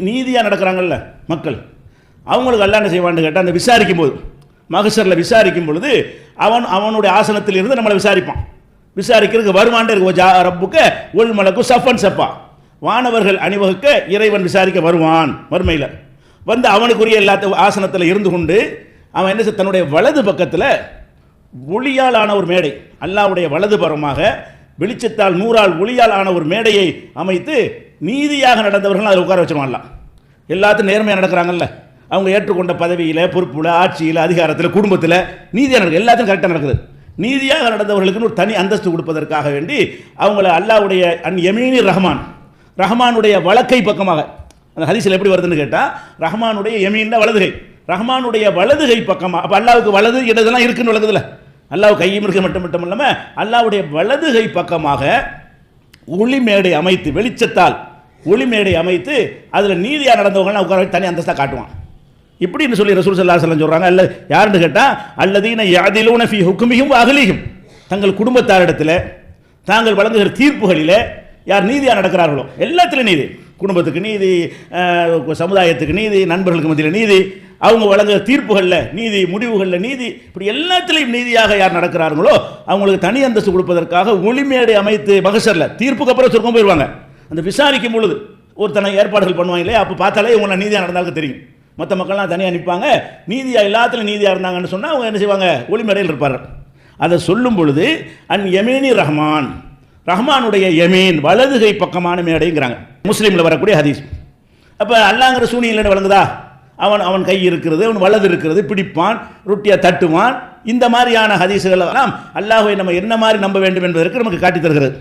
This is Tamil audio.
நீதியாக நடக்கிறாங்கல்ல மக்கள். அவங்களுக்கு அல்ல என்ன செய்வான்னு கேட்டால் அந்த விசாரிக்கும் போது மகசரில் விசாரிக்கும் பொழுது அவன் அவனுடைய ஆசனத்தில் இருந்து நம்மளை விசாரிப்பான். விசாரிக்கிறதுக்கு வருமானு இருக்கு. ஜா ரப்புக்க உள் மலக்கு சஃபன் சப்பா. வானவர்கள் அணிவகுக்க இறைவன் விசாரிக்க வருவான் மறுமையில் வந்து அவனுக்குரிய எல்லாத்த ஆசனத்தில் இருந்து கொண்டு அவன் என்ன செய்ய- தன்னுடைய வலது பக்கத்தில் ஒளியால் ஆன ஒரு மேடை அல்லாவுடைய வலது பரமாக வெளிச்சத்தால் நூறால் ஒளியால் ஆன ஒரு மேடையை அமைத்து நீதியாக நடந்தவர்கள் அதில் உட்கார வச்சிருவான்லாம் எல்லாத்தையும் நேர்மையாக நடக்கிறாங்கல்ல. அவங்க ஏற்றுக்கொண்ட பதவியில் பொறுப்புல ஆட்சியில் அதிகாரத்தில் குடும்பத்தில் நீதியாக நடக்குது. எல்லாத்தையும் கரெக்டாக நடக்குது. நீதியாக நடந்தவர்களுக்குன்னு ஒரு தனி அந்தஸ்து கொடுப்பதற்காக வேண்டி அவங்கள அல்லாவுடைய அன் எமீனி ரஹ்மான் ரஹ்மானுடைய வழக்கை பக்கமாக. அந்த ஹதீஸில் எப்படி வருதுன்னு கேட்டால் ரஹ்மானுடைய எமீன் வலதுகை. ரஹ்மானுடைய வலதுகை பக்கமாக அப்போ அல்லாவுக்கு வலது இடதெல்லாம் இருக்குன்னு வழங்குதுல அல்லாஹ் கையும் இருக்க மட்டும் மட்டும் இல்லாமல் அல்லாவுடைய வலதுகை பக்கமாக ஒளிமேடை அமைத்து வெளிச்சத்தால் ஒளிமேடை அமைத்து அதில் நீதியாக நடந்தவங்களாம் உட்கார தனி அந்தஸ்தாக காட்டுவான். இப்படின்னு சொல்லி ரசூல் சல்லா சொல்லம் சொல்கிறாங்க அல்ல யாருன்னு கேட்டால் அல்லதீன யாதிலூன ஃபி ஹுக்குமியும் அகலியும் தங்கள் குடும்பத்தாரிடத்தில் தாங்கள் வழங்குகிற தீர்ப்புகளில் யார் நீதியாக நடக்கிறார்களோ எல்லாத்துலையும் நீதி. குடும்பத்துக்கு நீதி சமுதாயத்துக்கு நீதி நண்பர்களுக்கு மத்தியில் நீதி அவங்க வழங்குகிற தீர்ப்புகளில் நீதி முடிவுகளில் நீதி இப்படி எல்லாத்துலேயும் நீதியாக யார் நடக்கிறார்களோ அவங்களுக்கு தனி அந்தஸ்து கொடுப்பதற்காக ஒளிமேடை அமைத்து மகசரில் தீர்ப்புக்கு அப்புறம் சொர்க்கம் போயிடுவாங்க அந்த விசாரிக்கும் பொழுது ஒருத்தனை ஏற்பாடுகள் பண்ணுவாங்க இல்லையா? அப்போ பார்த்தாலே இவங்க நீதியாக நடந்தாலும் தெரியும். மற்ற மக்கள்லாம் தனியாக நிற்பாங்க. நீதியாக எல்லாத்துலையும் நீதியாக இருந்தாங்கன்னு சொன்னால் அவங்க என்ன செய்வாங்க? ஒளிமடையில் இருப்பார் அதை சொல்லும் பொழுது அன் யமீனி ரஹ்மான். ரஹ்மானுடைய யமீன் வலதுகை பக்கமான மேடைங்கிறாங்க. முஸ்லீமில் வரக்கூடிய ஹதீஸ். அப்போ அல்லாங்கிற சூனியில் வழங்குதா? அவன் அவன் கை இருக்கிறது அவன் வலது இருக்கிறது பிடிப்பான் ரொட்டியாக தட்டுவான். இந்த மாதிரியான ஹதீஸுகள் எல்லாம் அல்லாஹ்வை நம்ம என்ன மாதிரி நம்ப வேண்டும் என்பதற்கு நமக்கு காட்டித் தருகிறது